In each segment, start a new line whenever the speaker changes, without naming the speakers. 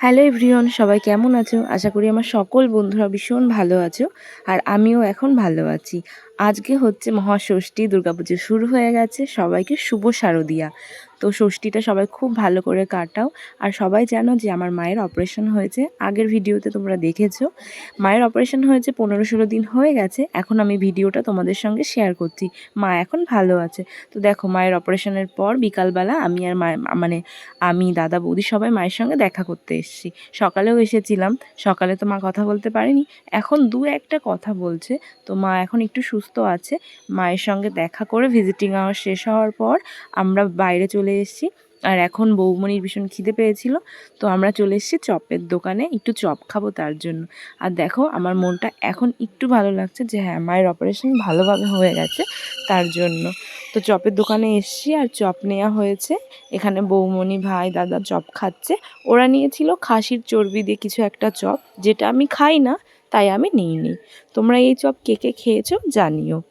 Hello everyone সবাই কেমন আছো? আশা করি আমার সকল বন্ধুরা ভীষণ ভালো আছো আর আমিও এখন ভালো আছি। আজকে হচ্ছে মহাষষ্ঠী, দুর্গাপুজো শুরু হয়ে গেছে। সবাইকে শুভ শারদিয়া। তো ষষ্ঠীটা সবাই খুব ভালো করে কাটাও। আর সবাই জানো যে আমার মায়ের অপারেশন হয়েছে, আগের ভিডিওতে তোমরা দেখেছ। মায়ের অপারেশন হয়েছে পনেরো ষোলো দিন হয়ে গেছে, এখন আমি ভিডিওটা তোমাদের সঙ্গে শেয়ার করছি। মা এখন ভালো আছে। তো দেখো মায়ের অপারেশনের পর বিকালবেলা আমি আর মায়ের মানে আমি, দাদা, বৌদি সবাই মায়ের সঙ্গে দেখা করতে এসেছি। সকালেও এসেছিলাম, সকালে তো মা কথা বলতে পারেনি। এখন দু একটা কথা বলছে, তো মা এখন একটু সুস্থ আছে। মায়ের সঙ্গে দেখা করে ভিজিটিং আওয়ার শেষ হওয়ার পর আমরা বাইরে চলে এসেছি। আর এখন বৌমণির ভীষণ খিদে পেয়েছিল, তো আমরা চলে এসেছি চপের দোকানে, একটু চপ খাব তার জন্য। আর দেখো, আমার মনটা এখন একটু ভালো লাগছে যে হ্যাঁ মায়ের অপারেশন ভালোভাবে হয়ে গেছে তার জন্য। তো চপের দোকানে এসছি আর চপ নেওয়া হয়েছে। এখানে বৌমণি ভাই, দাদা চপ খাচ্ছে। ওরা নিয়েছিল খাসির চর্বি দিয়ে কিছু একটা চপ, যেটা আমি খাই না, তাই আমি নিইনি। তোমরা এই চপ কে কে খেয়েছো জানিও।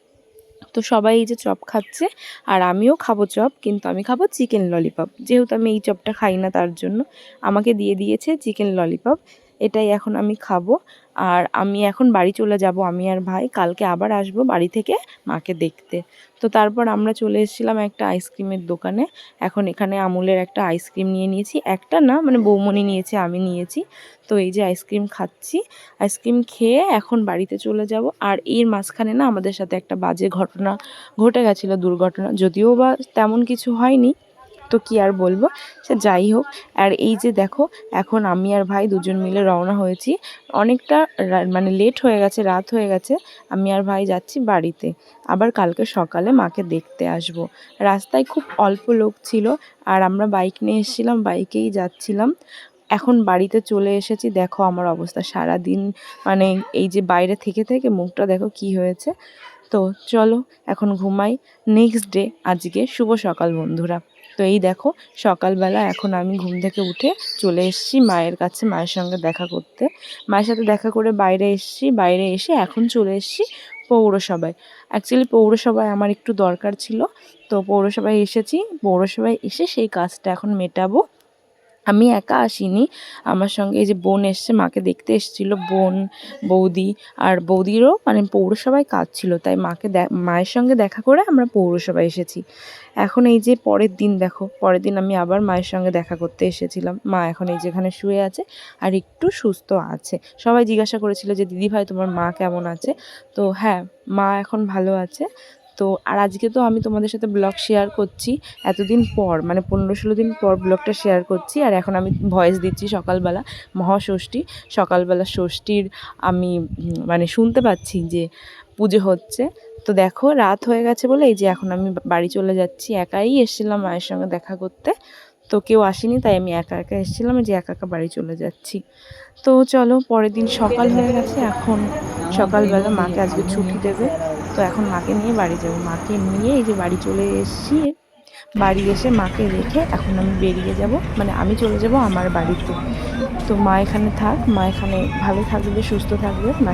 তো সবাই এই যে চপ খাচ্ছে। আর আমিও খাব চপ, কিন্তু আমি খাব চিকেন ললিপপ যেহেতু আমি এই চপটা খাই না তার জন্য, আমাকে দিয়ে দিয়েছে চিকেন ললিপপ এটাই এখন আমি খাব। আর আমি এখন বাড়ি চলে যাব আমি আর ভাই। কালকে আবার আসব বাড়ি থেকে মাকে দেখতে। তো তারপর আমরা চলে এসেছিলাম একটা আইসক্রিমের দোকানে। এখন এখানে আমুলের একটা আইসক্রিম নিয়ে নিয়েছি। একটা না মানে বৌমনি নিয়েছে, আমি নিয়েছি। তো এই যে আইসক্রিম খাচ্ছি। আইসক্রিম খেয়ে এখন বাড়িতে চলে যাব। আর এর মাঝখানে না আমাদের সাথে একটা বাজে ঘটনা ঘটে গেছিল, দুর্ঘটনা। যদিও বা তেমন কিছু হয়নি। তো কি আর বলব? সে যাই হোক, আর এই যে দেখো, এখন আমি আর ভাই দুজন মিলে রওনা হয়েছি। অনেকটা মানে লেট হয়ে গেছে, রাত হয়ে গেছে। আমি আর ভাই যাচ্ছি বাড়িতে। আবার কালকে সকালে মাকে দেখতে আসব। রাস্তায় খুব অল্প লোক ছিল, আর আমরা বাইক নিয়ে এসেছিলাম বাইকেই যাচ্ছিলাম। এখন বাড়িতে চলে এসেছি। দেখো আমার অবস্থা সারা দিন মানে এই যে বাইরে থেকে থেকে মুখটা দেখো কি হয়েছে। তো চলো, এখন ঘুমাই। নেক্সট ডে আজকে শুভ সকাল বন্ধুরা। তো এই দেখো, সকালবেলা এখন আমি ঘুম থেকে উঠে চলে এসেছি মায়ের কাছে, মায়ের সঙ্গে দেখা করতে। মায়ের সাথে দেখা করে বাইরে এসেছি, বাইরে এসে এখন চলে এসেছি পৌরসভায়। অ্যাকচুয়ালি পৌরসভায় আমার একটু দরকার ছিল। তো পৌরসভায় এসেছি, পৌরসভায় এসে সেই কাজটা এখন মেটাবো। আমি একা আসিনি। আমার সঙ্গে এই যে বোন এসছে, মাকে দেখতে এসেছিল বোন, বৌদি আর বৌদিরও মানে পৌরসভায় কাজ ছিল, তাই মাকে মায়ের সঙ্গে দেখা করে আমরা পৌরসভায় এসেছি। এখন এই যে পরের দিন দেখো, পরের দিন আমি আবার মায়ের সঙ্গে দেখা করতে এসেছিলাম। মা এখন এই যেখানে শুয়ে আছে আর একটু সুস্থ আছে। সবাই জিজ্ঞাসা করেছিল যে দিদি ভাই তোমার মা কেমন আছে? তো হ্যাঁ মা এখন ভালো আছে। তো আর আজকে তো আমি তোমাদের সাথে ব্লগ শেয়ার করছি এতদিন পর মানে পনেরো ষোলো দিন পর ব্লগটা শেয়ার করছি আর এখন আমি ভয়েস দিচ্ছি সকালবেলা মহাষষ্ঠী। সকালবেলা ষষ্ঠীর আমি মানে শুনতে পাচ্ছি যে পুজো হচ্ছে। তো দেখো রাত হয়ে গেছে বলে এই যে এখন আমি বাড়ি চলে যাচ্ছি, একাই এসেছিলাম মায়ের সঙ্গে দেখা করতে। তো কেউ আসেনি তাই আমি একা একা এসেছিলাম যে একা একা বাড়ি চলে যাচ্ছি। তো চলো পরের দিন সকাল হয়ে গেছে, এখন সকালবেলা মাকে আজকে ছুটি দেবে। তো এখন মাকে নিয়ে বাড়ি যাব। মাকে নিয়ে এই যে বাড়ি চলে এসেছি। বাড়ি এসে মাকে রেখে এখন আমি বেরিয়ে যাব। মানে আমি চলে যাব আমার বাড়িতে। তো মা এখানে থাক, মা এখানে ভালো থাকবে, সুস্থ থাকবে। মা